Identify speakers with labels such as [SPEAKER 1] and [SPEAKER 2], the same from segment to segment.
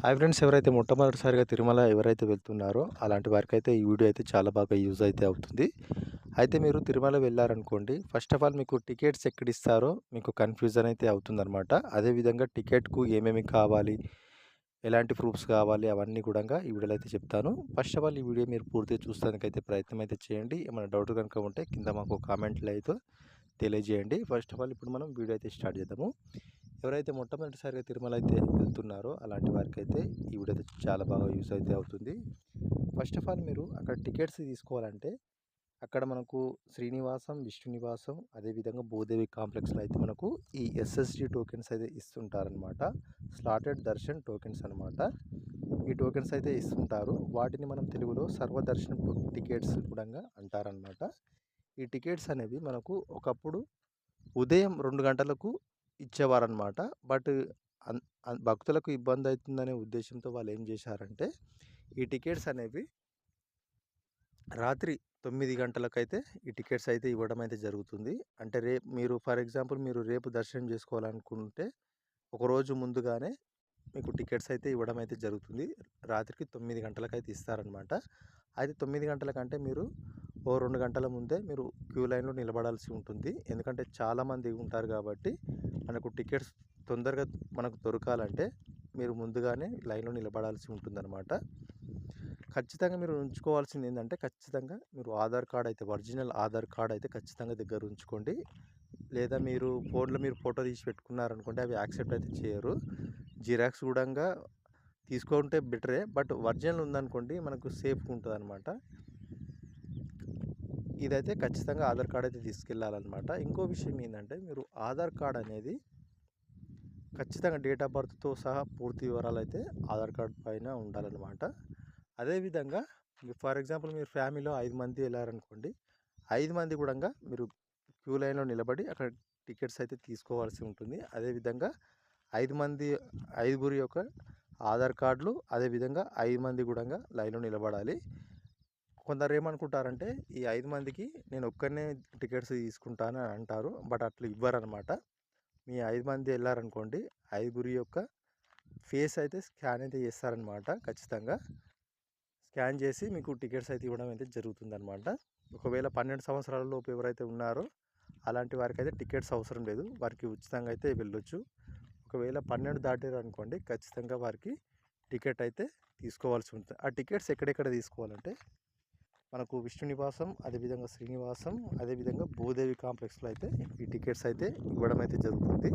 [SPEAKER 1] Hi friends ఎవరైతే మొట్టమొదటిసారిగా తిరుమల ఎవరైతే వెళ్తున్నారో అలాంటి వారికైతే ఈ వీడియో అయితే చాలా బాగా యూజ్ అయితే అవుతుంది. అయితే మీరు తిరుమల వెళ్ళారనుకోండి ఫస్ట్ ఆఫ్ ఆల్ మీకు టికెట్స్ ఎక్కడ ఇస్తారో మీకు కన్ఫ్యూజన్ అయితే అవుతుందన్నమాట. అదేవిధంగా టికెట్కు ఏమేమి కావాలి ఎలాంటి ప్రూఫ్స్ కావాలి అవన్నీ కూడా ఈ వీడియోలో అయితే చెప్తాను. ఫస్ట్ ఆఫ్ ఆల్ ఈ వీడియో మీరు పూర్తిగా చూస్తానికైతే ప్రయత్నం అయితే చేయండి. ఏమైనా డౌట్ కనుక ఉంటే కింద మాకు కామెంట్లు అయితే తెలియజేయండి. ఫస్ట్ ఆఫ్ ఆల్ ఇప్పుడు మనం వీడియో అయితే స్టార్ట్ చేద్దాము. ఎవరైతే మొట్టమొదటిసారిగా తిరుమల అయితే వెళ్తున్నారో అలాంటి వారికి అయితే ఈ వీడియో అయితే చాలా బాగా యూస్ అయితే అవుతుంది. ఫస్ట్ ఆఫ్ ఆల్ మీరు అక్కడ టికెట్స్ తీసుకోవాలంటే అక్కడ మనకు శ్రీనివాసం విష్ణునివాసం అదేవిధంగా భూదేవి కాంప్లెక్స్లో అయితే మనకు ఈ ఎస్ఎస్డి టోకెన్స్ అయితే ఇస్తుంటారనమాట స్లాటెడ్ దర్శన్ టోకెన్స్ అనమాట ఈ టోకెన్స్ అయితే ఇస్తుంటారు. వాటిని మనం తెలుగులో సర్వదర్శన్ టికెట్స్ కూడా అంటారనమాట ఈ టికెట్స్ అనేవి మనకు ఒకప్పుడు ఉదయం రెండు గంటలకు ఇచ్చేవారనమాట. బట్ భక్తులకు ఇబ్బంది అవుతుందనే ఉద్దేశంతో వాళ్ళు ఏం చేశారంటే ఈ టికెట్స్ అనేవి రాత్రి తొమ్మిది గంటలకైతే ఈ టికెట్స్ అయితే ఇవ్వడం అయితే జరుగుతుంది. అంటే రేపు మీరు ఫర్ ఎగ్జాంపుల్ మీరు రేపు దర్శనం చేసుకోవాలనుకుంటే ఒకరోజు ముందుగానే మీకు టికెట్స్ అయితే ఇవ్వడం అయితే జరుగుతుంది. రాత్రికి తొమ్మిది గంటలకైతే ఇస్తారనమాట. అయితే తొమ్మిది గంటలకంటే మీరు ఓ రెండు గంటల ముందే మీరు క్యూ లైన్లో నిలబడాల్సి ఉంటుంది. ఎందుకంటే చాలామంది ఉంటారు కాబట్టి మనకు టికెట్స్ తొందరగా మనకు దొరకాలంటే మీరు ముందుగానే లైన్లో నిలబడాల్సి ఉంటుందన్నమాట. ఖచ్చితంగా మీరు ఉంచుకోవాల్సింది ఏంటంటే ఖచ్చితంగా మీరు ఆధార్ కార్డ్ అయితే ఒరిజినల్ ఆధార్ కార్డ్ అయితే ఖచ్చితంగా దగ్గర ఉంచుకోండి. లేదా మీరు ఫోన్లో మీరు ఫోటో తీసి పెట్టుకున్నారనుకోండి అవి యాక్సెప్ట్ అయితే చేయరు. జిరాక్స్ కూడా తీసుకుంటే బెటరే బట్ ఒరిజినల్ ఉందనుకోండి మనకు సేఫ్గా ఉంటుంది అనమాట ఇదైతే ఖచ్చితంగా ఆధార్ కార్డ్ అయితే తీసుకెళ్ళాలన్నమాట ఇంకో విషయం ఏంటంటే మీరు ఆధార్ కార్డ్ అనేది ఖచ్చితంగా డేట్ ఆఫ్ బర్త్తో సహా పూర్తి వివరాలు అయితే ఆధార్ కార్డ్ పైన ఉండాలన్నమాట. అదేవిధంగా ఫర్ ఎగ్జాంపుల్ మీరు ఫ్యామిలీలో ఐదు మంది వెళ్ళారనుకోండి ఐదు మంది కూడా మీరు క్యూ లైన్లో నిలబడి అక్కడ టికెట్స్ అయితే తీసుకోవాల్సి ఉంటుంది. అదేవిధంగా ఐదు మంది ఐదుగురి యొక్క ఆధార్ కార్డులు అదేవిధంగా ఐదు మంది కూడా లైన్లో నిలబడాలి. కొందరు ఏమనుకుంటారంటే ఈ ఐదు మందికి నేను ఒక్కరినే టికెట్స్ తీసుకుంటాను అని అంటారు. బట్ అట్లా ఇవ్వరనమాట. మీ ఐదు మంది వెళ్ళారనుకోండి ఐదుగురి యొక్క ఫేస్ అయితే స్కాన్ అయితే చేస్తారనమాట ఖచ్చితంగా. స్కాన్ చేసి మీకు టికెట్స్ అయితే ఇవ్వడం అయితే జరుగుతుందనమాట. ఒకవేళ పన్నెండు సంవత్సరాల లోపు ఎవరైతే ఉన్నారో అలాంటి వారికి అయితే టికెట్స్ అవసరం లేదు. వారికి ఉచితంగా అయితే వెళ్ళొచ్చు. ఒకవేళ పన్నెండు దాటారు అనుకోండి ఖచ్చితంగా వారికి టికెట్ అయితే తీసుకోవాల్సి ఉంటుంది. ఆ టికెట్స్ ఎక్కడెక్కడ తీసుకోవాలంటే మనకు విష్ణు నివాసం అదేవిధంగా శ్రీనివాసం అదేవిధంగా భూదేవి కాంప్లెక్స్లో అయితే ఈ టికెట్స్ అయితే ఇవ్వడం అయితే జరుగుతుంది.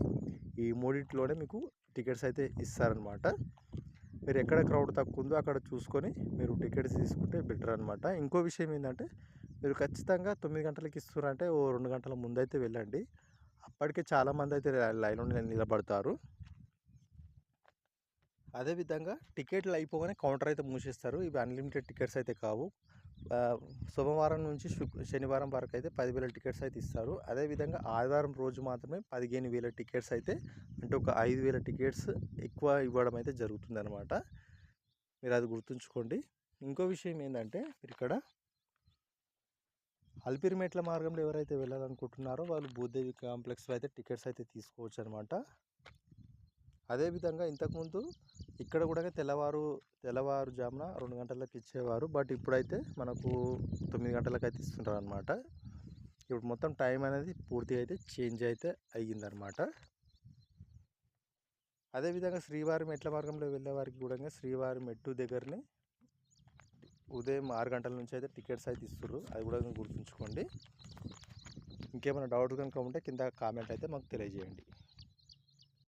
[SPEAKER 1] ఈ మూడింటిలోనే మీకు టికెట్స్ అయితే ఇస్తారనమాట మీరు ఎక్కడ క్రౌడ్ తక్కువ ఉందో అక్కడ చూసుకొని మీరు టికెట్స్ తీసుకుంటే బెటర్ అనమాట ఇంకో విషయం ఏంటంటే మీరు ఖచ్చితంగా తొమ్మిది గంటలకి ఇస్తున్నారంటే ఓ రెండు గంటల ముందైతే వెళ్ళండి. అప్పటికే చాలామంది అయితే లైన్లో నిలబడతారు. అదేవిధంగా టికెట్లు అయిపోగానే కౌంటర్ అయితే మూసేస్తారు. ఇవి అన్లిమిటెడ్ టికెట్స్ అయితే కావు. సోమవారం నుంచి శనివారం వరకు అయితే పదివేల టికెట్స్ అయితే ఇస్తారు. అదేవిధంగా ఆదివారం రోజు మాత్రమే పదిహేను వేల టికెట్స్ అయితే అంటే ఒక ఐదు వేల టికెట్స్ ఎక్కువ ఇవ్వడం అయితే జరుగుతుంది అనమాట మీరు అది గుర్తుంచుకోండి. ఇంకో విషయం ఏంటంటే మీరు ఇక్కడ అల్పిరిమెట్ల మార్గంలో ఎవరైతే వెళ్ళాలనుకుంటున్నారో వాళ్ళు భూదేవి కాంప్లెక్స్లో అయితే టికెట్స్ అయితే తీసుకోవచ్చు అనమాట అదేవిధంగా ఇంతకుముందు ఇక్కడ కూడా తెల్లవారు తెల్లవారుజామున రెండు గంటలకు ఇచ్చేవారు. బట్ ఇప్పుడైతే మనకు తొమ్మిది గంటలకు అయితే ఇస్తుంటారు అనమాట ఇప్పుడు మొత్తం టైం అనేది పూర్తిగా అయితే చేంజ్ అయితే అయ్యిందనమాట అదేవిధంగా శ్రీవారి మెట్ల మార్గంలో వెళ్ళే వారికి కూడా శ్రీవారి మెట్టు దగ్గరనే ఉదయం ఆరు గంటల నుంచి అయితే టికెట్స్ అయితే ఇస్తారు అది కూడా గుర్తుంచుకోండి. ఇంకేమైనా డౌట్ కనుక ఉంటే కింద కామెంట్ అయితే మాకు తెలియజేయండి.